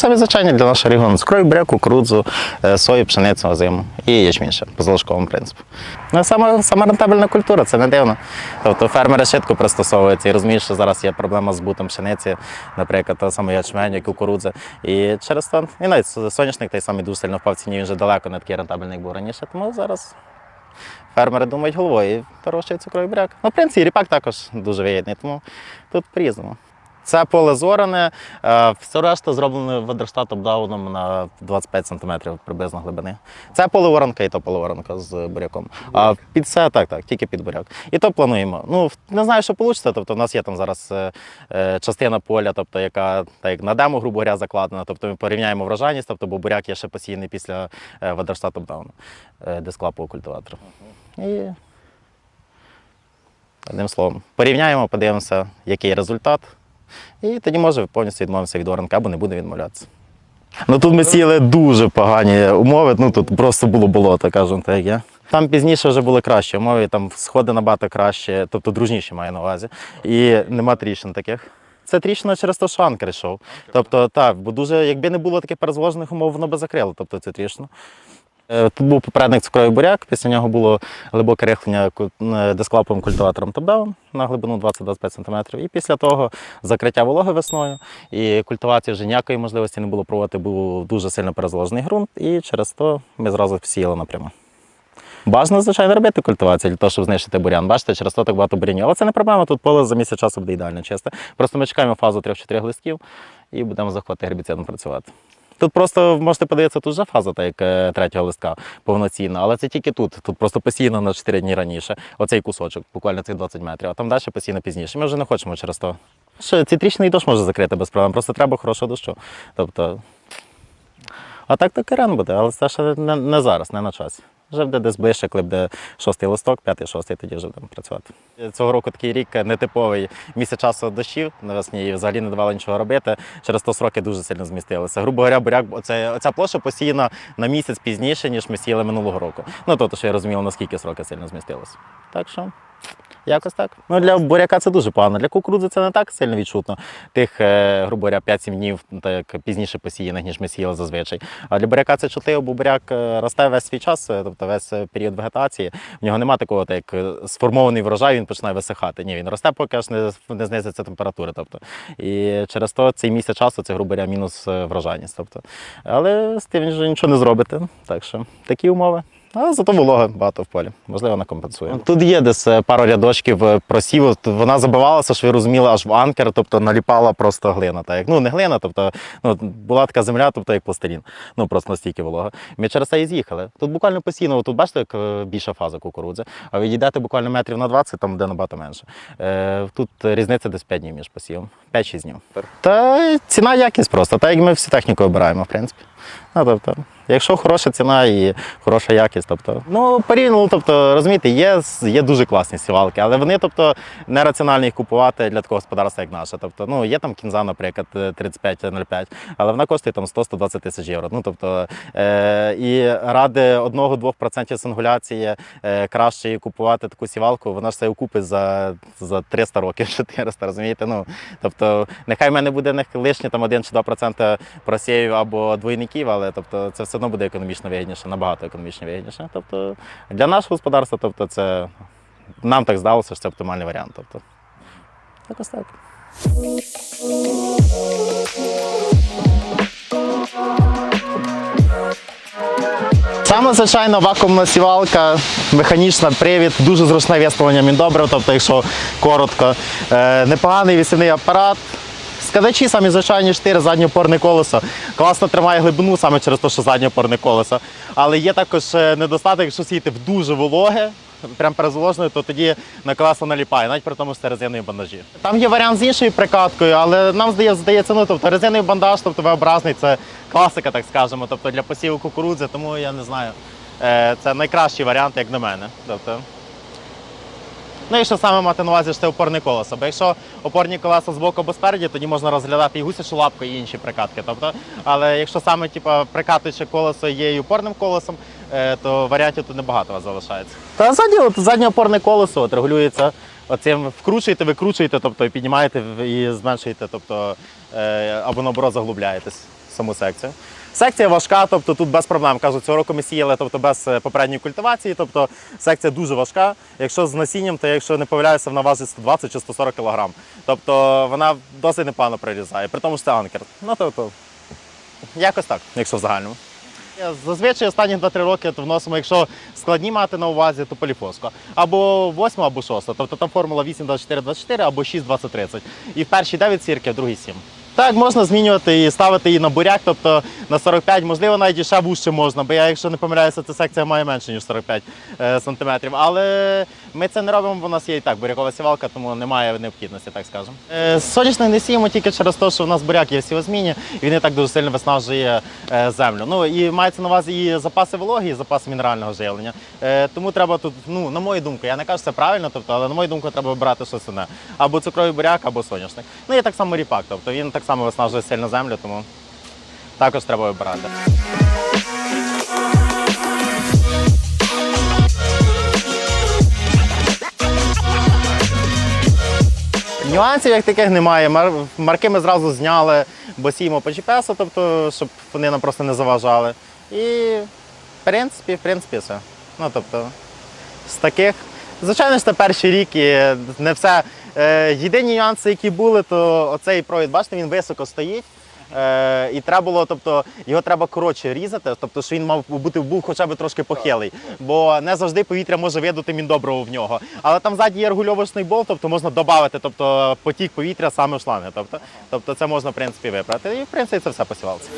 самі звичайні для нашого регіону. Скрой, буряк, кукурудзу, е, сою, пшеницю, озиму і ячмінь по залишковому принципу. Ну, саме, саме рентабельна культура, це не дивно. Тобто фермери швидко пристосовуються і розуміють, що зараз є проблема з збутом пшениці, наприклад, того самого ячменю, кукурудзи. І через то, і навіть соняшник той самий дуже сильно впав ціні, він вже далеко не такий рентабельний, був раніше. Тому зараз фермери думають головою і вирощують цукровий буряк. Ну, в принципі, ріпак також дуже вигідний, тому тут по-різному. Це поле зоране, е, все решта зроблено водорштатом дауном на 25 см приблизно глибини. Це поле воронка і то поле воронка з буряком. А під це так, так, тільки під буряк. І то плануємо. Ну, не знаю, що вийде. Тобто, у нас є там зараз е, е, частина поля, тобто, яка так, як на демо, грубо говоря, закладена. Тобто ми порівняємо врожайність, тобто, бо буряк є ще посіяний після водорштатом дауну, дисклапового культиватора. І одним словом, порівняємо, подивимося, який результат. І тоді може повністю відмовитися від воронка або не буде відмовлятися. Ну тут ми сіяли дуже погані умови, ну тут просто було болото, кажемо так, є. Там пізніше вже були кращі умови, там сходи набагато краще, тобто дружніші маю на увазі. І нема тріщин таких. Це тріщина через те, що анкер йшов. Тобто, так, бо дуже, якби не було таких перезвожених умов, воно би закрило, тобто це тріщину. Е, Тут був попередник цукровий буряк, після нього було глибоке рихлення е, дисклаповим культиватором топ-даун на глибину 20-25 см. І після того закриття вологи весною і культивації вже ніякої можливості не було проводити, був дуже сильно перезволений ґрунт, і через то ми зразу всіяли напряму. Бажано, звичайно, робити культивацію для того, щоб знищити бурян. Бачите, через то так багато бурянів. Але це не проблема, тут поле за місяць часу буде ідеально чисте. Просто ми чекаємо фазу 3-4 листків і будемо захвати гербіцидом працювати. Тут просто можете подивитися, тут вже фаза, так як е, третього листка повноцінна, але це тільки тут. Тут просто постійно на 4 дні раніше. Оцей кусочок, буквально цих 20 метрів, а там далі постійно пізніше. Ми вже не хочемо через то. Що ці тріщини дощ може закрити без проблем, просто треба хорошого дощу. Тобто, а так то керен буде, але це ще не, не зараз, не на часі. Вже буде десь ближче, коли буде шостий листок, п'ятий, шостий, тоді вже будемо працювати. Цього року такий рік нетиповий місяць часу дощів навесні і взагалі не давали нічого робити. Через то сроки дуже сильно змістилися. Грубо говоря, буряк, оце, оця площа посіяна на місяць пізніше, ніж ми сіяли минулого року. Ну тобто, що я розумів, наскільки сроки сильно змістилися. Так що. Якось так. Ну для буряка це дуже погано. Для кукурудзи це не так сильно відчутно. Тих, е, грубо говоря, 5-7 днів ну, так пізніше посіяних, ніж ми сіяли зазвичай. А для буряка це чутливо, бо буряк е, росте весь свій час, е, тобто весь період вегетації. В нього немає такого, так, як сформований врожай, він починає висихати. Ні, він росте, поки аж не, не знизиться температура. Тобто. І через то цей місяць часу це, грубо говоря, мінус врожайність. Тобто. Але з тим нічого не зробите. Так що такі умови. А зато волога багато в полі. Можливо, вона компенсує. Тут є десь е, пару рядочків е, просіву. Вона забивалася, що ви розуміли, аж в анкер, тобто наліпала просто глина. Так як ну не глина, тобто ну була така земля, тобто як пластилін. Ну просто настільки волога. Ми через це і з'їхали. Тут буквально постійно, тут бачите, як е, більша фаза кукурудзи, а відійдете буквально метрів на 20, там буде набагато менше. Тут різниця десь 5 днів між посівом. 5-6 днів. Та ціна якість просто, так як ми всю техніку обираємо, в принципі. Ну, тобто, якщо хороша ціна і хороша якість, тобто, ну порівняно, тобто, розумієте, є, є дуже класні сівалки, але вони, тобто, нераціонально їх купувати для такого господарства, як наше. Тобто, ну, є там кінза, наприклад, 35-05, але вона коштує там 100-120 тисяч євро. Ну, тобто, е, і ради 1-2% сингуляції е, краще купувати таку сівалку, вона ж це окупить за, за 300 років, 400, розумієте? Ну, тобто, нехай в мене буде лишні там 1 чи 2% просіїв або двойників, але тобто, це все одно буде економічно вигідніше, набагато економічно вигідніше. Тобто, для нашого господарства, тобто, це нам так здалося, що це оптимальний варіант. Тобто, якось так. Саме звичайна вакуумна сівалка, механічна привід, дуже зручне виставлення міндобрив, тобто, якщо коротко, е, непоганий вісівний апарат. Складачі самі звичайні штири, заднє опорне колесо. Класно тримає глибину саме через те, що заднє опорне колесо. Але є також е, недостаток, якщо сіяти в дуже вологе, прям перезволоженою, то тоді на колесо наліпає, навіть при тому, що це резинові бандажі. Там є варіант з іншою прикаткою, але нам здається, ну тобто резиновий бандаж, тобто V-образний, це класика, так скажемо, тобто для посіву кукурудзи, тому я не знаю. Е, Це найкращий варіант, як на мене. Тобто, Ну, якщо саме мати на увазі, що це опорне колесо. Бо якщо опорні колеса з боку або спереді, тоді можна розглядати і гусячу лапку, і інші прикатки. Тобто, але якщо саме типу, прикатуюче колесо є і опорним колесом, е, то варіантів тут небагато вас залишається. Та ззаді, от, заднє опорне колесо от, регулюється. Оцим вкручуєте, викручуєте, тобто і піднімаєте і зменшуєте, тобто е, або наоборот заглубляєтесь. Саму секцію. Секція важка, тобто тут без проблем. Кажуть, цього року ми сіяли тобто без е, попередньої культивації, тобто секція дуже важка. Якщо з насінням, то якщо не помиляюся, вона важить 120 чи 140 кг. Тобто вона досить непогано прирізає, при тому що це анкер. Ну тобто, якось так, якщо в загальному. Зазвичай останні 2-3 роки то вносимо, якщо складні мати на увазі, то поліфоску. Або 8, або 6. Тобто там формула 8, 24, 24 або 6, 20, 30. І в першій 9 сірки, в другій 7. Так, можна змінювати і ставити її на буряк, тобто на 45, можливо, навіть і ще вужче можна, бо я, якщо не помиляюся, ця секція має менше, ніж 45 е, сантиметрів. Але ми це не робимо, бо у нас є і так бурякова сівалка, тому немає необхідності, так скажемо. Е, Соняшник не сіємо тільки через те, що у нас буряк є в сівозміні, і він і так дуже сильно виснажує е, землю. Ну і мається на увазі і запаси вологи, і запаси мінерального живлення. Тому треба тут, ну, на мою думку, я не кажу, це правильно, тобто, але на мою думку, треба вибирати щось одне. Або цукровий буряк, або соняшник. Ну і так само ріпак, тобто він так само виснажує сильно землю, тому також треба вибирати. Нюансів як таких немає. Марки ми зразу зняли, бо сіємо по GPS, тобто, щоб вони нам просто не заважали. І в принципі, в принципі, все. Ну тобто, з таких. Звичайно ж, це перший рік і не все. Е, єдині нюанси, які були, то оцей провід, бачите, він високо стоїть. Е, і треба було, тобто його треба коротше різати, тобто що він мав бути був хоча б трошки похилий, бо не завжди повітря може видути міндобриво в нього. Але там ззаді є регульовочний болт, тобто можна додати тобто, потік повітря саме в шланги. Тобто, тобто це можна в принципі виправити. І в принципі це все посівалося.